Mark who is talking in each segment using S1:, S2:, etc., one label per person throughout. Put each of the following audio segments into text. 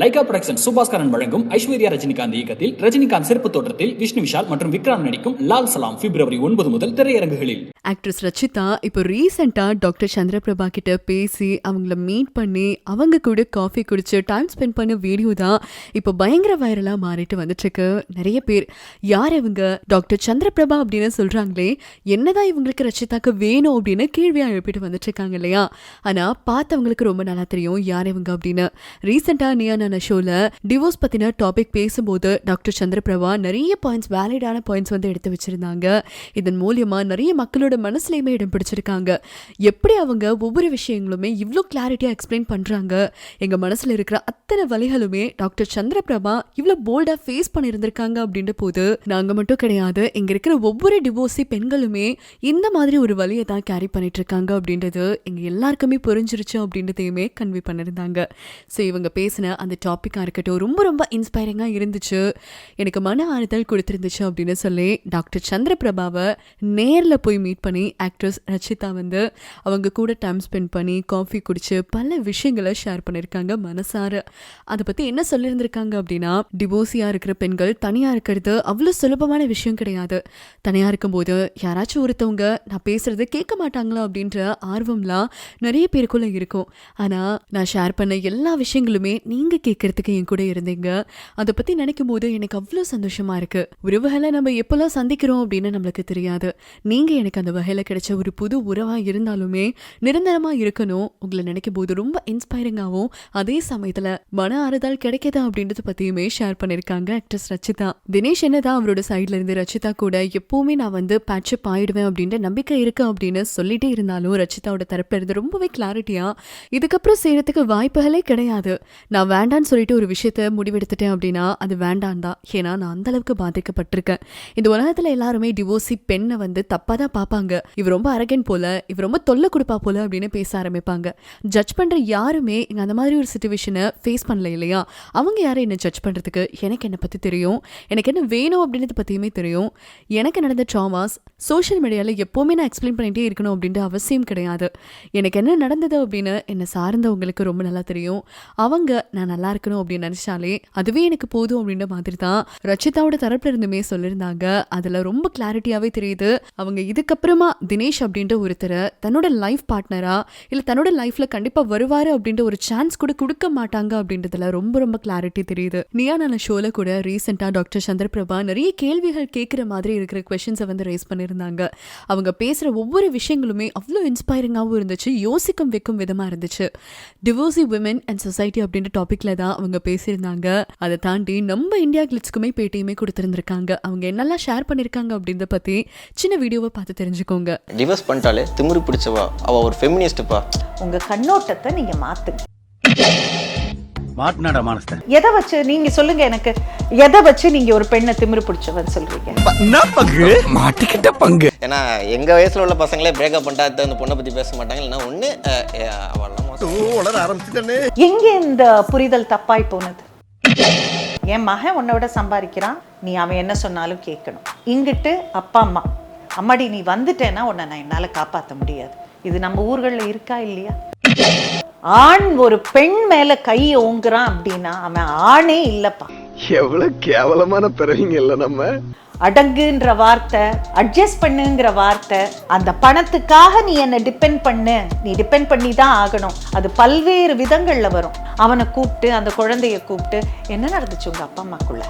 S1: Lyca production Subaskaran வழங்கும் ஐஸ்வர்யா ரஜினிகாந்த் இயக்கத்தில் ரஜினிகாந்த் சிறப்பு தோற்றத்தில் விஷ்ணு விஷால் மற்றும் விக்ராந்த் நடிக்கும் லால் சலாம் பிப்ரவரி ஒன்பது முதல் திரையரங்குகளில்.
S2: ஆக்ட்ரஸ் ரச்சிதா இப்போ ரீசெண்டாக டாக்டர் சந்திரபிரபா கிட்ட பேசி அவங்கள மீட் பண்ணி அவங்க கூட காஃபி குடிச்சு டைம் ஸ்பெண்ட் பண்ண வீடியோ தான் இப்போ பயங்கர வைரலாக மாறிட்டு வந்துட்டுருக்கு. நிறைய பேர் யார் இவங்க? டாக்டர் சந்திரபிரபா அப்படின்னு சொல்கிறாங்களே என்னதான் இவங்களுக்கு ரச்சிதாக்கு வேணும் அப்படின்னு கேள்வியாக எழுப்பிட்டு வந்துட்டு இருக்காங்க இல்லையா? ஆனால் பார்த்தவங்களுக்கு ரொம்ப நல்லா தெரியும் யார் இவங்க அப்படின்னு. ரீசெண்டாக நியானான ஷோல டிவோர்ஸ் பத்தின டாபிக் பேசும்போது டாக்டர் சந்திரபிரபா நிறைய பாயிண்ட்ஸ் வேலிடான பாயிண்ட்ஸ் வந்து எடுத்து வச்சிருந்தாங்க. இதன் மூலியமா நிறைய மக்களோட மனசுலையுமே இடம் பிடிச்சிருக்காங்க. எப்படி அவங்க ஒவ்வொரு விஷயங்களுமே இவ்வளோ கிளாரிட்டியாக எக்ஸ்பிளைன் பண்ணுறாங்க எங்கள் மனசில் இருக்கிற அத்தனை வழிகளுமே டாக்டர் சந்திரபிரபா இவ்வளோ போல்டாக ஃபேஸ் பண்ணியிருந்திருக்காங்க அப்படின்ற போது நாங்கள் மட்டும் கிடையாது இங்கே இருக்கிற ஒவ்வொரு டிவோர்ஸி பெண்களுமே இந்த மாதிரி ஒரு வழியை தான் கேரி பண்ணிட்டு இருக்காங்க அப்படின்றது எங்கள் எல்லாருக்குமே புரிஞ்சிருச்சு அப்படின்றதையுமே கன்வே பண்ணியிருந்தாங்க. ஸோ இவங்க பேசின அந்த டாப்பிக்காக இருக்கட்டும் ரொம்ப ரொம்ப இன்ஸ்பைரிங்காக இருந்துச்சு. எனக்கு மன ஆறுதல் கொடுத்துருந்துச்சு அப்படின்னு சொல்லி டாக்டர் சந்திரபிரபாவை நேரில் போய் மீட் பண்ணி ஆக்ட்ரஸ் ரச்சிதா வந்து அவங்க கூட டைம் ஸ்பெண்ட் பண்ணி காஃபி குடிச்சு பல விஷயங்களை ஷேர் பண்ணியிருக்காங்க மனசார. அதை பற்றி என்ன சொல்லியிருந்திருக்காங்க அப்படின்னா டிவோர்ஸியாக இருக்கிற பெண்கள் தனியாக இருக்கிறது அவ்வளோ சுலபமான விஷயம் கிடையாது. தனியாக இருக்கும்போது யாராச்சும் ஒருத்தவங்க நான் பேசுறது கேட்க மாட்டாங்களா அப்படின்ற ஆர்வம்லாம் நிறைய பேருக்குள்ள இருக்கும். ஆனால் நான் ஷேர் பண்ண எல்லா விஷயங்களுமே நீங்கள் கேட்கறதுக்கு என் கூட இருந்தீங்க. அதை பற்றி நினைக்கும் போது எனக்கு அவ்வளோ சந்தோஷமா இருக்கு. உறவுகளை நம்ம எப்போல்லாம் சந்திக்கிறோம் அப்படின்னு நம்மளுக்கு தெரியாது. நீங்கள் எனக்கு அந்த வகையில் கிடைச்ச ஒரு புது உறவாக இருந்தாலுமே நிரந்தரமாக இருக்கணும். உங்களை நினைக்கும் போது ரொம்ப இன்ஸ்பைரிங்காகவும் அதே சமயத்தில் மன ஆறுதல் கிடைக்குதா அப்படின்றத பற்றியுமே ஷேர் பண்ணியிருக்காங்க ஆக்ட்ரஸ் ரச்சிதா. தினேஷ் என்னதான் அவரோட சைட்ல இருந்து ரச்சிதா கூட எப்பவுமே நான் வந்து பேட்சப் ஆயிடுவேன் அப்படின்ற நம்பிக்கை இருக்கு அப்படின்னு சொல்லிட்டே இருந்தாலும் ரச்சிதாவோட தரப்புல இருந்து ரொம்பவே கிளாரிட்டியா இதுக்கப்புறம் செய்யறதுக்கு வாய்ப்புகளே கிடையாது. நான் வேண்டான்னு சொல்லிட்டு ஒரு விஷயத்த முடிவெடுத்துட்டேன் அப்படின்னா அது வேண்டான் தான் ஏன்னா நான் அந்த அளவுக்கு பாதிக்கப்பட்டிருக்கேன். இந்த உலகத்துல எல்லாருமே டிவோர்ஸி பெண்ணை வந்து தப்பா தான் பார்ப்பாங்க. இவ ரொம்ப அரகன் போல இவ ரொம்ப தொல்லை கொடுப்பா போல அப்படின்னு பேச ஆரம்பிப்பாங்க. ஜட்ஜ் பண்ற யாருமே இங்க அந்த மாதிரி ஒரு சுச்சுவேஷனை ஃபேஸ் பண்ணல இல்லையா? அவங்க யாரும் என்ன ஜட்ஜ் பண்றதுக்கு? எனக்கு என்னை பத்தி தெரியும். எனக்கு என்ன வேணும் அப்படின்றத பத்தியுமே தெரியும். எனக்கு நடந்த ட்ராமாஸ் சோஷியல் மீடியாவில் எப்போவுமே நான் எக்ஸ்பிளைன் பண்ணிகிட்டே இருக்கணும் அப்படின்ற அவசியம் கிடையாது. எனக்கு என்ன நடந்தது அப்படின்னு என்னை சார்ந்தவங்களுக்கு ரொம்ப நல்லா தெரியும். அவங்க நான் நல்லா நல்லா இருக்கணும் அப்படின்னு நினச்சாலே அதுவே எனக்கு போதும் அப்படின்ற மாதிரி தான் ரச்சிதாவோட தரப்புல இருந்துமே சொல்லியிருந்தாங்க அதில் ரொம்ப கிளாரிட்டியாகவே தெரியுது. அவங்க இதுக்கப்புறமா தினேஷ் அப்படின்ற ஒருத்தரை தன்னோட லைஃப் பார்ட்னரா இல்லை தன்னோட லைஃப்பில் கண்டிப்பாக வருவார் அப்படின்ற ஒரு சான்ஸ் கூட கொடுக்க மாட்டாங்க அப்படின்றதுல ரொம்ப ரொம்ப கிளாரிட்டி தெரியுது. நியானான ஷோல கூட ரீசெண்டாக டாக்டர் சந்திரபிரபா நிறைய கேள்விகள் கேட்குற மாதிரி இருக்கிற கொஷின்ஸை வந்து ரைஸ் பண்ணியிருந்தாங்க அவங்க பேசுகிற ஒவ்வொரு விஷயங்களுமே அவ்வளோ இன்ஸ்பைரிங்காகவும் இருந்துச்சு. யோசிக்கும் வைக்கும் விதமாக இருந்துச்சு. டிவோர்ஸி விமன் அண்ட் சொசைட்டி அப்படின்ற தான் அவங்க பேசியிருந்தாங்க. அதை தாண்டி நம்ம இந்தியா கிளிட்ஸ்க்குமே பேட்டியுமே கொடுத்துருந்துருக்காங்க. அவங்க என்னெல்லாம் ஷேர் பண்ணியிருக்காங்க அப்படின்றத பற்றி சின்ன வீடியோவை பார்த்து தெரிஞ்சுக்கோங்க.
S3: டிவோர்ஸ் பண்ணிட்டாலே திமிரு பிடிச்சவா? அவ ஒரு ஃபெமினிஸ்ட்டுப்பா
S4: உங்க கண்ணோட்டத்தை நீங்க மாத்துங்க.
S5: மாட்டினாடா மானஸ்த
S4: எதை வச்சு நீங்க சொல்லுங்க எனக்கு எதை வச்சு நீங்க ஒரு பெண்ணை திமிரு பிடிச்சவன் சொல்றீங்க?
S5: என்ன பங்கு? மாட்டிக்கிட்ட பங்கு.
S3: ஏன்னா எங்க வயசுல உள்ள பசங்களே பிரேக்கப் பண்ணிட்டா அந்த பொண்ணை பத்தி பேச மாட்டாங்க இல்லைன்னா ஒண்ணு.
S5: உளர ஆரம்பிச்சுட்டே
S4: எங்க இந்த புரிதல் தப்பாய் போனது? என் மகன் உன்னை விட சம்பாதிக்கிறான் நீ அவன் என்ன சொன்னாலும் கேட்கணும். இங்கிட்டு அப்பா அம்மா அம்மாடி நீ வந்துட்டேன்னா உன்னை நான் என்னால காப்பாற்ற முடியாது. இது நம்ம ஊர்கள்ல இருக்கா இல்லையா? ஆண் ஒரு பெண் மேல கை ஓங்குறான் அப்படின்னா அவன் ஆணே இல்லப்பா.
S5: எவ்வளவு கேவலமான பிறவிங்க இல்ல நம்ம.
S4: அடங்குன்ற வார்த்தை அட்ஜஸ்ட் பண்ணுங்கிற வார்த்தை அந்த பணத்துக்காக நீ என்னை டிபெண்ட் பண்ணு. நீ டிபெண்ட் பண்ணி தான் ஆகணும். அது பல்வேறு விதங்கள்ல வரும். அவனை கூப்பிட்டு அந்த குழந்தைய கூப்பிட்டு என்ன நடந்துச்சு உங்க அப்பா அம்மாக்குள்ள?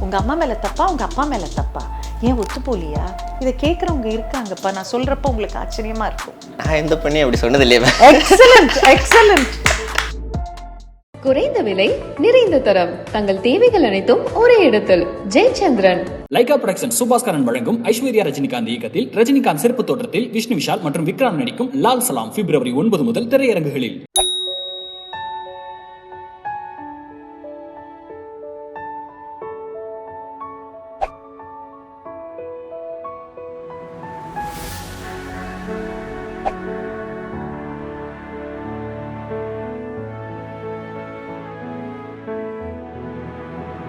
S4: உங்க அம்மா மேல தப்பா? உங்க அப்பா மேல தப்பா? ஏன் ஒத்து போலியா இதை கேட்குறவங்க இருக்காங்கப்பா. நான் சொல்றப்ப உங்களுக்கு ஆச்சரியமா இருக்கும்.
S3: நான் எந்த பெண்ணையும் அப்படி சொன்னது இல்லையே
S4: எக்ஸலண்ட் எக்ஸலண்ட்
S6: குறைந்த விலை நிறைந்த தரம். தங்கள் தேவைகள் அனைத்தும் ஒரே இடத்தில். ஜெயச்சந்திரன்.
S1: லைகா புரொடக்ஷன் சுபாஸ்கரன் வழங்கும் ஐஸ்வர்யா ரஜினிகாந்த் இயக்கத்தில் ரஜினிகாந்த் சிறப்பு தோற்றத்தில் விஷ்ணு விஷால் மற்றும் விக்ராந்த் நடிக்கும் லால் சலாம் பிப்ரவரி ஒன்பது முதல் திரையரங்குகளில்.